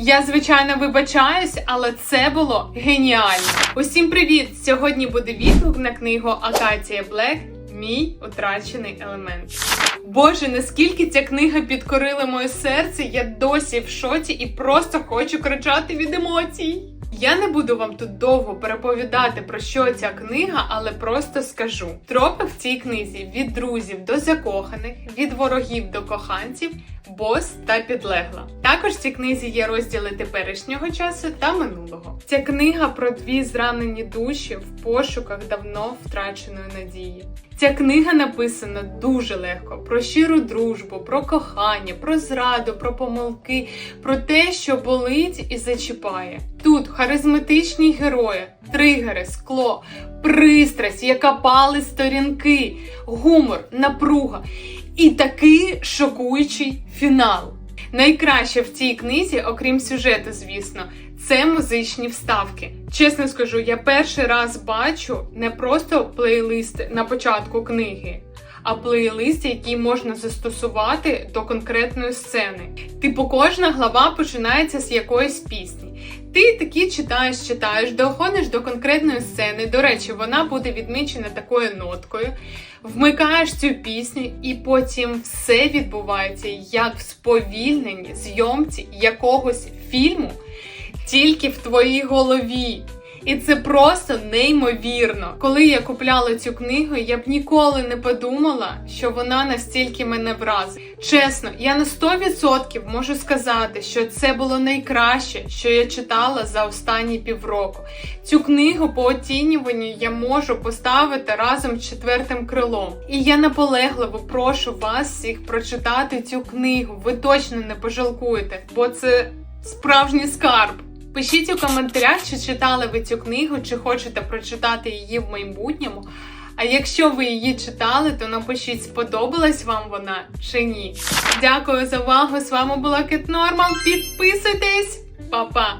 Я, звичайно, вибачаюсь, але це було геніально. Усім привіт! Сьогодні буде відгук на книгу Акація Блек Мій утрачений елемент. Боже, наскільки ця книга підкорила моє серце, я досі в шоці і просто хочу кричати від емоцій. Я не буду вам тут довго переповідати про що ця книга, але просто скажу: тропи в цій книзі від друзів до закоханих, від ворогів до коханців, бос та підлегла. Також в цій книзі є розділи теперішнього часу та минулого. Ця книга про дві зранені душі в пошуках давно втраченої надії. Ця книга написана дуже легко про щиру дружбу, про кохання, про зраду, про помилки, про те, що болить і зачіпає. Тут харизматичні герої, тригери, скло, пристрасть, яка пали сторінки, гумор, напруга і такий шокуючий фінал. Найкраще в цій книзі, окрім сюжету, звісно, це музичні вставки. Чесно скажу, я перший раз бачу не просто плейлист на початку книги, а плейлист, який можна застосувати до конкретної сцени. Типу, кожна глава починається з якоїсь пісні. Ти такі читаєш, читаєш, доходиш до конкретної сцени. До речі, вона буде відмічена такою ноткою. Вмикаєш цю пісню, і потім все відбувається як в сповільненні зйомці якогось фільму, тільки в твоїй голові. І це просто неймовірно. Коли я купляла цю книгу, я б ніколи не подумала, що вона настільки мене вразить. Чесно, я на 100% можу сказати, що це було найкраще, що я читала за останні півроку. Цю книгу по оцінюванню я можу поставити разом з четвертим крилом. І я наполегливо прошу вас всіх прочитати цю книгу. Ви точно не пожалкуєте, бо це справжній скарб. Пишіть у коментарях, чи читали ви цю книгу, чи хочете прочитати її в майбутньому. А якщо ви її читали, то напишіть, сподобалась вам вона чи ні. Дякую за увагу! З вами була Кит Нормал. Підписуйтесь, Па-па!